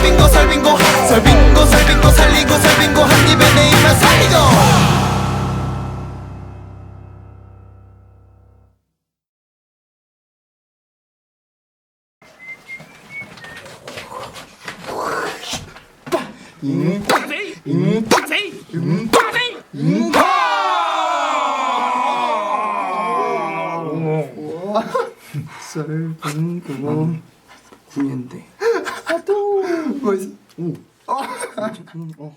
설빙고 설빙고 설빙고 설빙고 살리고 설빙고 한 입에 내 입맛 살리고 설빙고 구년대 멋있어. 오 어.